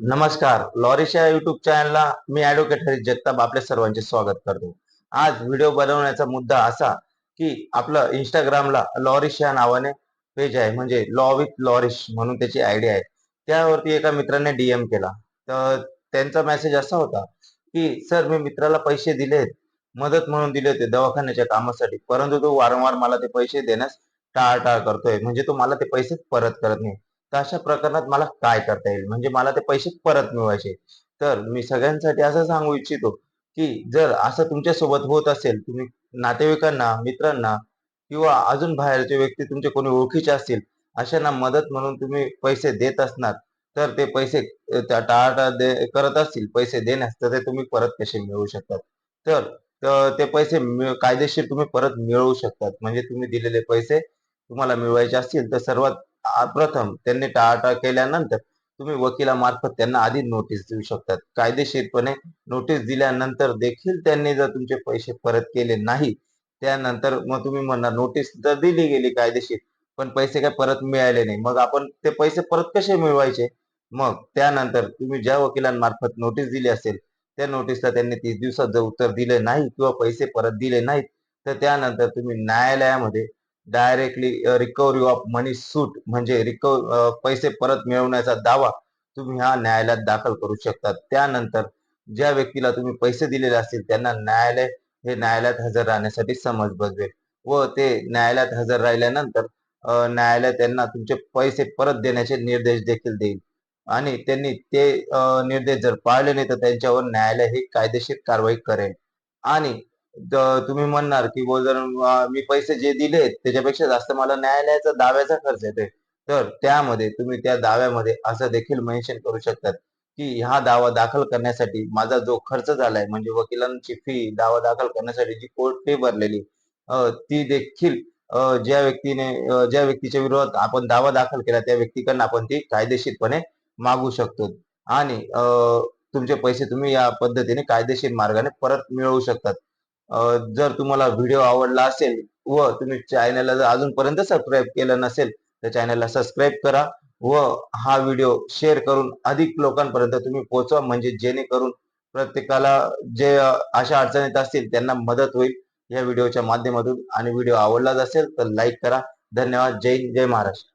नमस्कार. लॉरिशा युट्यूब चॅनलला मी ऍडव्होकेट हरीश जगताप आपल्या सर्वांचे स्वागत करतो. आज व्हिडिओ बनवण्याचा मुद्दा असा की आपलं इंस्टाग्रामला लॉरिश या नावाने पेज आहे. म्हणजे लॉ विथ लॉरिश म्हणून त्याची आयडिया आहे. त्यावरती एका मित्राने डीएम केला. तर त्यांचा मेसेज असा होता की सर मी मित्राला पैसे दिलेत. मदत म्हणून दिले होते दवाखान्याच्या कामासाठी. परंतु तो वारंवार मला ते पैसे देण्यास टाळाटाळ करतोय. म्हणजे तो मला ते पैसे परत करत नाही. तर अशा प्रकरणात मला काय करता येईल? म्हणजे मला ते पैसे परत मिळवायचे. तर मी सगळ्यांसाठी असं सांगू इच्छितो की जर असं तुमच्यासोबत होत असेल तुम्ही नातेवाईकांना मित्रांना किंवा अजून बाहेरचे व्यक्ती तुमचे कोणी ओळखीचे असतील अशांना मदत म्हणून तुम्ही पैसे देत असणार तर ते पैसे त्या टाळाटाळ दे- करत असतील पैसे देण्यास तर ते तुम्ही परत कसे मिळवू शकतात? तर ते पैसे कायदेशीर तुम्ही परत मिळवू शकतात. म्हणजे तुम्ही दिलेले पैसे तुम्हाला मिळवायचे असतील तर सर्वात प्रथम त्यांनी टाळाटाळ केल्यानंतर तुम्ही वकिलामार्फत त्यांना आधी नोटीस देऊ शकतात. कायदेशीरपणे नोटीस दिल्यानंतर देखील त्यांनी जर तुमचे पैसे परत केले नाही त्यानंतर मग तुम्ही म्हणणार नोटीस तर दिली गेली कायदेशीर पण पैसे काय परत मिळाले नाही. मग आपण ते पैसे परत कसे मिळवायचे? मग त्यानंतर तुम्ही ज्या वकिलांमार्फत नोटीस दिली असेल त्या नोटीसला त्यांनी तीस दिवसात जर उत्तर दिले नाही किंवा पैसे परत दिले नाहीत तर त्यानंतर तुम्ही न्यायालयामध्ये directly recovery of money suit म्हणजे रिकव uh, पैसे परत मिळवण्याचा दावा तुम्ही ह्या न्यायालयात दाखल करू शकता त्यानंतर ज्या व्यक्तीला तुम्ही पैसे दिलेले असतील त्यांना न्यायालय हे न्यायालयात हजर राहण्यासाठी समज बजवेल व ते न्यायालयात हजर राहिल्यानंतर न्यायालय त्यांना तुमचे पैसे परत देण्याचे निर्देश देखील देईल. आणि त्यांनी ते निर्देश जर पाळले नाही तर त्यांच्यावर न्यायालय ही कायदेशीर कारवाई करेल. आणि तुम्ही म्हणणार की बुवा जर मी पैसे जे दिले त्याच्यापेक्षा जास्त मला न्यायालयाचा दाव्याचा खर्च येतोय. तर त्यामध्ये तुम्ही त्या दाव्यामध्ये असं देखील मेन्शन करू शकतात की हा दावा दाखल करण्यासाठी माझा जो खर्च झालाय म्हणजे वकिलांची फी दावा दाखल करण्यासाठी जी कोर्ट फी भरलेली ती देखील ज्या व्यक्तीने ज्या व्यक्तीच्या विरोधात आपण दावा दाखल केला त्या व्यक्तीकडनं आपण ती कायदेशीरपणे मागू शकतो. आणि तुमचे पैसे तुम्ही या पद्धतीने कायदेशीर मार्गाने परत मिळवू शकतात. जर तुम्हाला व्हिडिओ आवडला असेल व तुम्ही चॅनलला जर अजूनपर्यंत सबस्क्राईब केलं नसेल तर चॅनलला सबस्क्राईब करा व हा व्हिडिओ शेअर करून अधिक लोकांपर्यंत तुम्ही पोहोचवा. म्हणजे जेणेकरून प्रत्येकाला जे अशा अडचणीत असतील त्यांना मदत होईल या व्हिडिओच्या माध्यमातून. आणि व्हिडिओ आवडलाच असेल तर लाईक करा. धन्यवाद. जय हिंद. जय महाराष्ट्र.